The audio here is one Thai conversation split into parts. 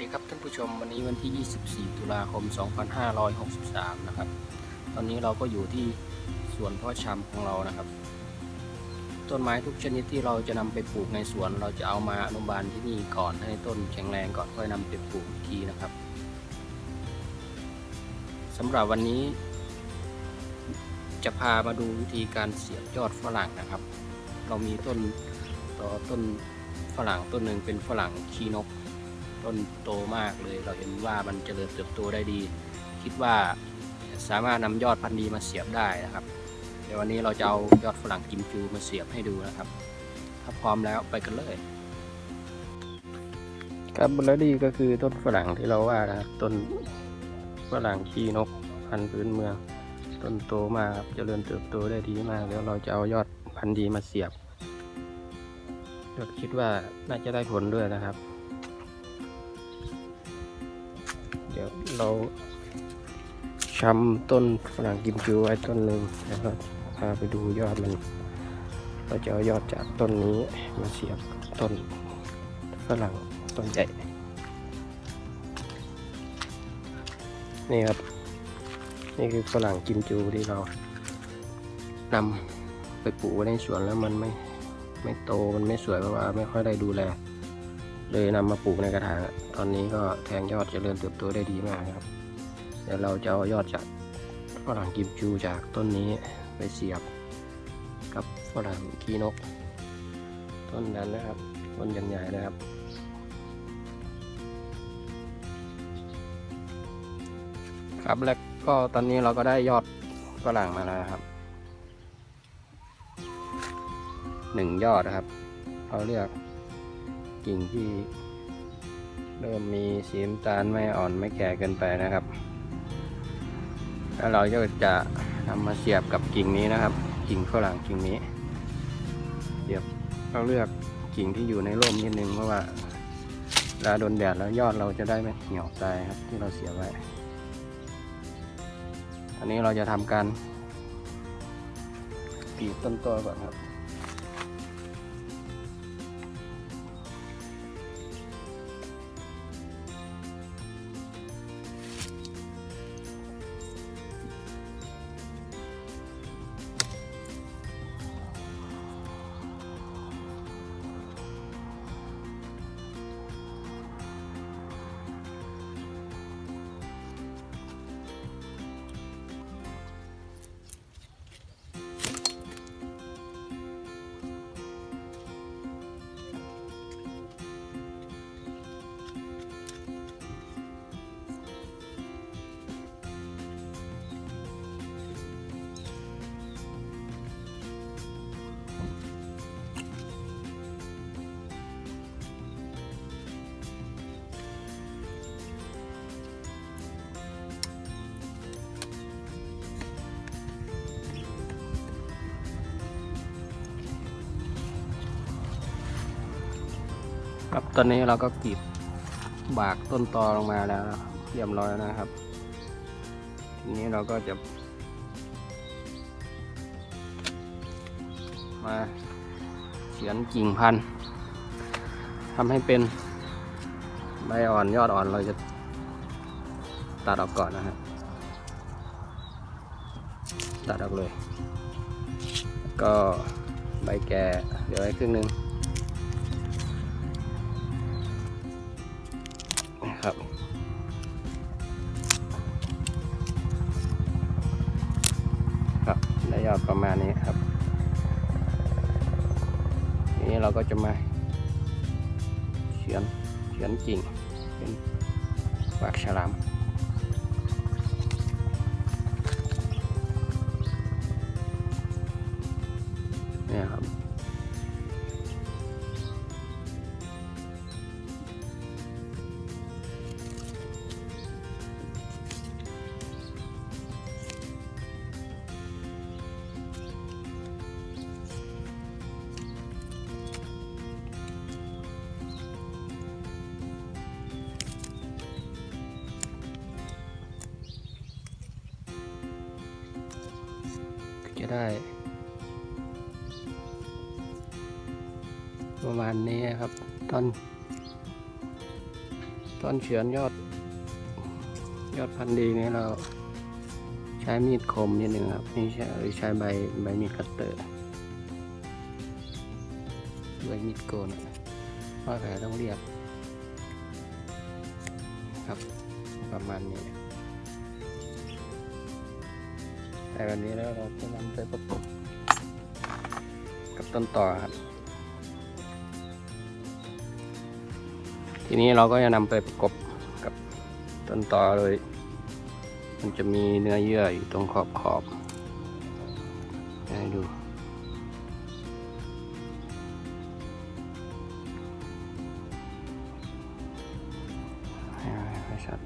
ดีครับท่านผู้ชมวันนี้วันที่ 24 ตุลาคม 2563 นะครับ ตอนนี้เราก็อยู่ที่สวนพาะชำของเรานะครับ ต้นไม้ทุกชนิดที่เราจะนำไปปลูกในสวน เราจะเอามาอนุบาลที่นี่ก่อนให้ต้นแข็งแรงก่อนค่อยนำไปปลูกทีนะครับสำหรับวันนี้ จะพามาดูวิธีการเสียบยอดฝรั่งนะครับ เรามีต้นต่อต้นฝรั่งต้นหนึ่งเป็นฝรั่งชีนก ต้นโตมากเลย เราเห็นว่ามันเจริญเติบโตได้ดี คิดว่าสามารถนำยอดพันธุ์ดีมาเสียบได้นะครับ เดี๋ยววันนี้เราจะเอายอดฝรั่งกิมจูมาเสียบให้ดูนะครับ ถ้าพร้อมแล้วไปกันเลย ครับบลดีก็คือต้นฝรั่งที่เราว่านะครับต้นฝรั่งขี้นกพันธุ์พื้นเมือง ต้นโตมากครับเจริญเติบโตได้ดีมาก แล้วเราจะเอายอดพันธุ์ดีมาเสียบคิดว่าน่าจะได้ผลด้วยนะครับ ดี๋ยวเราชำต้นฝรั่งกิมจูไว้ต้นหนึ่งแล้วก็พาไปดูยอดมันเราจะเอายอดจากต้นนี้มาเสียบกับต้นฝรั่งต้นใหญ่ นี่ครับ นี่คือฝรั่งกิมจูที่เรานำไปปลูกไว้ในสวนแล้วมันไม่ไม่โตมันไม่สวยเพราะว่าไม่ค่อยได้ดูแล เลยนำมาปลูกในกระถางตอนนี้ก็แทงยอดจเจริญเติบโตได้ดีมากนะครับ เดี๋ยวเราจะเอายอดจากฝรั่งกิมจูจากต้นนี้ไปเสียบกับฝรั่งขี้นก ต้นนั้นนะครับต้นใหญ่ๆนะครับครับแล้วก็ตอนนี้เราก็ได้ยอดฝรั่งมาแล้วครับหนึ่งยอดนะครับ เราเลือก กิ่งที่เริ่มมีสีน้ำตาลไม่อ่อนไม่แก่เกินไปนะครับ แล้วเราก็จะนำมาเสียบกับกิ่งนี้นะครับ กิ่งฝรั่งกิ่งนี้ เสียบเราเลือกกิ่งที่อยู่ในร่มนิดนึงเพราะว่าเวลาโดนแดดแล้วยอดเราจะได้ไม่เหี่ยวตายครับ ที่เราเสียบไว้ อันนี้เราจะทำการกรีดต้นตัวก่อนครับ ครับตอนนี้เราก็กรีดบากต้นตอลงมาแล้วเรียบร้อยนะครับ ทีนี้เราก็จะ มาเขียนกิ่งพันธุ์ทำให้เป็นใบอ่อนยอดอ่อนเราจะตัดออกก่อนนะครับตัดออกเลย ก็ใบแก่เหลือไว้ครึ่งหนึง ประมาณนี้ครับ นี้เราก็จะมาเขียนเขียนกิ่งเป็นปากฉลามเนี่ยครับ ได้ ประมาณนี้ครับ ต้นตอนเฉือนยอด ยอดพันธุ์ดีนี่เราใช้มีดคมนิดหนึ่งครับนี่ใช้หรือใช้ใบใบมีดคัตเตอร์ใบมีดโกนว่าแผลต้องเรียบครับ ประมาณนี้ แต่แบบนี้แล้วเราจะนำไปประกบกับต้นต่อครับ ทีนี้เราก็จะนำไปประกบกับต้นต่อเลย มันจะมีเนื้อเยื่ออยู่ตรงขอบขอบให้ดูให้ให้ชัด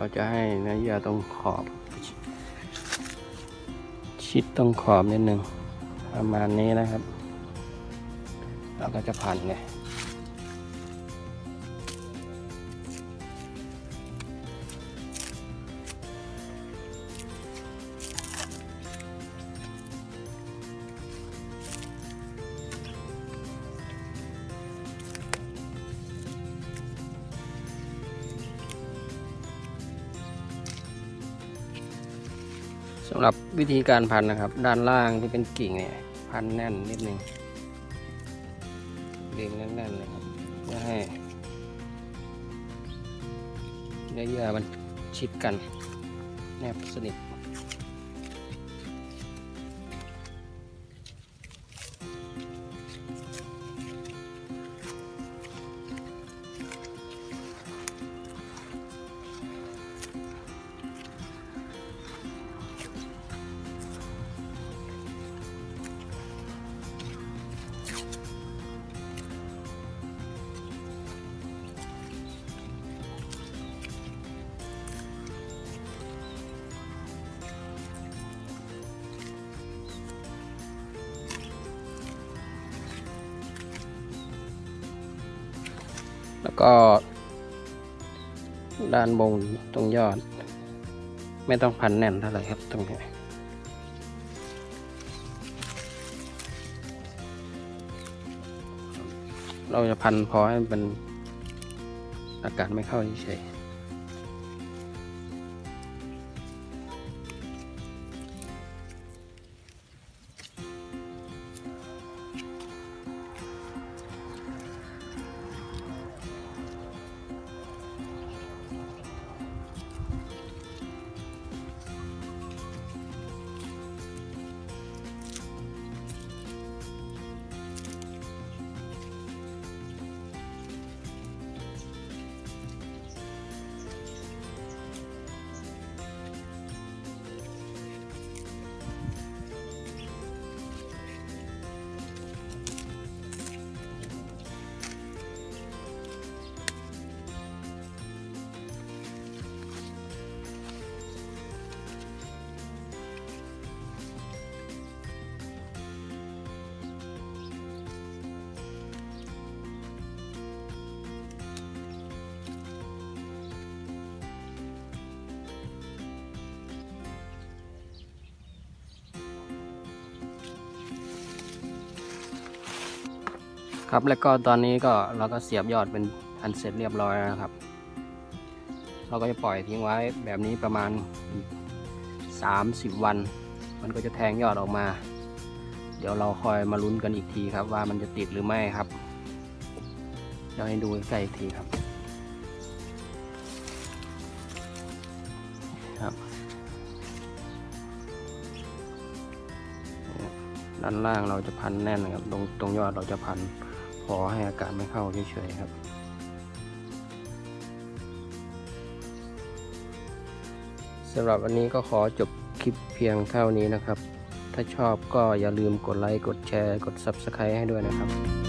เราจะให้เนื้อเยื่อตรงขอบ ชิดตรงขอบนิดนึงประมาณนี้นะครับ เราก็จะพันเลย สำหรับวิธีการพันนะครับ ด้านล่างที่เป็นกิ่งเนี่ยพันแน่นนิดนึงเรียงแน่นๆเลยครับเพื่อให้เนื้อเยื่อมันชิดกัน แนบสนิท แล้วก็ ด้านบนตรงยอด ไม่ต้องพันแน่นเท่าไหร่ครับตรงนี้เราจะพันพอให้มันอากาศไม่เข้าเฉย ครับแล้วก็ตอนนี้ก็เราก็เสียบยอดเป็นอันเสร็จเรียบร้อยแล้วนะครับ เราก็จะปล่อยทิ้งไว้แบบนี้ประมาณอีก30 วัน มันก็จะแทงยอดออกมา เดี๋ยวเราคอยมาลุ้นกันอีกทีครับ ว่ามันจะติดหรือไม่ครับเดี๋ยวให้ดูใกล้อีกทีครับครับด้านล่างเราจะพันแน่นนะครับ ตรงตรงยอดเราจะพัน พอให้อากาศไม่เข้าเฉยๆครับ สำหรับวันนี้ก็ขอจบคลิปเพียงเท่านี้นะครับ ถ้าชอบก็อย่าลืมกดไลค์ กดแชร์ กด Subscribe ให้ด้วยนะครับ